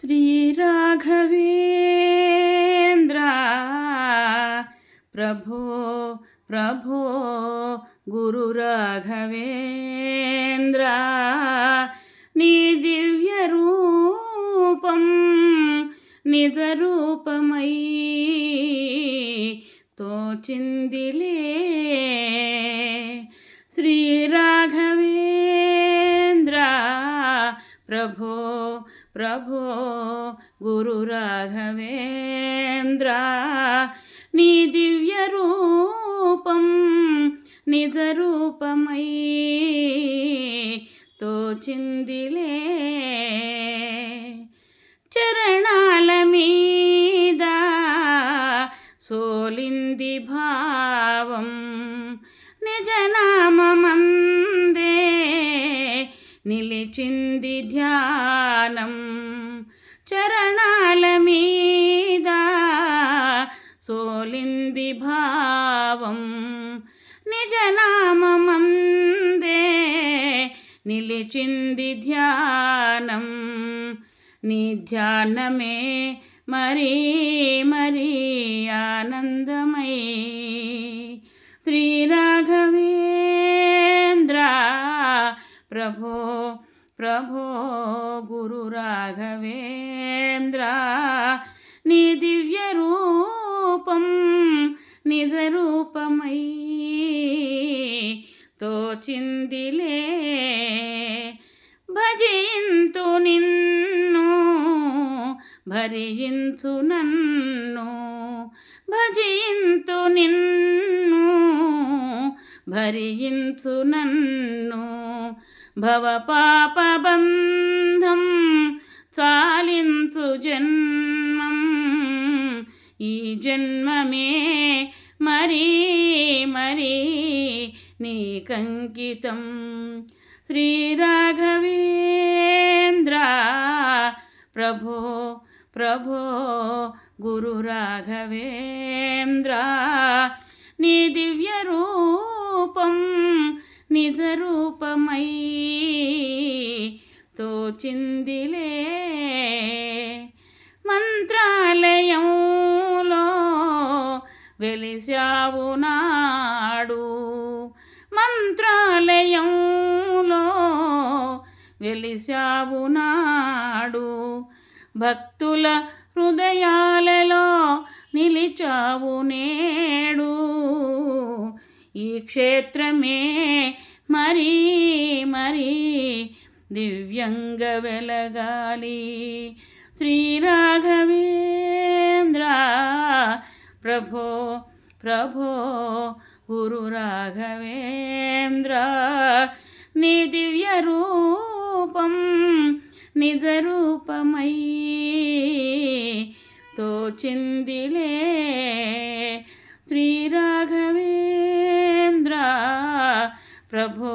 శ్రీరాఘవేంద్ర. ప్రభో ప్రభో గురు రాఘవేంద్ర. నీ దివ్య రూపం నిజ రూపమై తోచిందిలే ప్రభో ప్రభో గురు రాఘవేంద్ర నీ దివ్య రూపం నిజ రూపమై తోచిందిలే. చరణాల మీద సోలింది భావం నిజనామందే నిలిచింది ధ్యానం చరణాల మీద సోలింది భావం. నిజనామందే నిలిచింది ధ్యానం. నీ ధ్యానమే మరీ మరీ ఆనందమై. శ్రీరాఘవేంద్ర ప్రభో ప్రభో గురు రాఘవేంద్ర నీ దివ్య రూపం నిజ రూపమై తోచిందిలే. భజింతు నిన్ను భరించు నన్ను భజింతు నిన్ను భరించు నన్ను భవ పాప చాలించు జన్మం ఈ జన్మమే మరీ మరీ నీకంకితం శ్రీ రాఘవేంద్ర ప్రభో ప్రభో గురు రాఘవేంద్ర నీ దివ్య రూపం నిజ రూపమై తోచిందిలే మంత్రాలయంలో వెలిశావు నాడు. మంత్రాలయంలో వెలిశావు నాడు. భక్తుల హృదయాలలో నిలిచావు నేడు. ఈ క్షేత్రమే మరీ మరీ దివ్యంగా వెలగాలి శ్రీ రాఘవేంద్ర ప్రభో ప్రభో గురు రాఘవేంద్ర నీ దివ్య రూపం నిజ రూపమై తోచిందిలే శ్రీ రాఘవేంద్ర ప్రభో